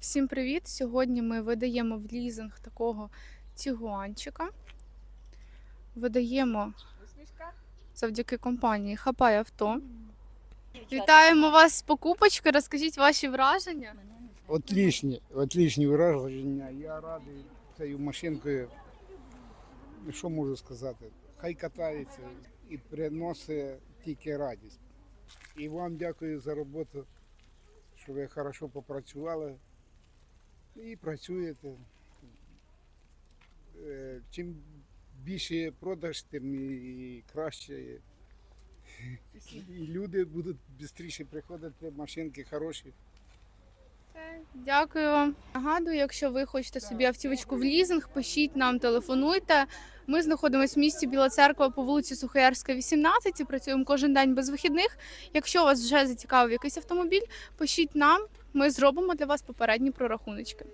Всім привіт! Сьогодні ми видаємо в лізинг такого тігуанчика. Видаємо завдяки компанії Хапай авто. Вітаємо вас з покупочкою. Розкажіть ваші враження. Отлічні, отлічні враження. Я радий цією машинкою. Що можу сказати? Хай катається і приносить тільки радість. І вам дякую за роботу, що ви хорошо попрацювали і працюєте. Е, Чим більше продаж, тим і краще. І люди будуть швидше приходити, машинки хороші. Дякую вам. Нагадую, якщо ви хочете собі автівочку в лізинг, пишіть нам, телефонуйте. Ми знаходимося в місті Біла Церква по вулиці Сухоярська, 18 і працюємо кожен день без вихідних. Якщо вас вже зацікавив якийсь автомобіль, пишіть нам, ми зробимо для вас попередні прорахуночки.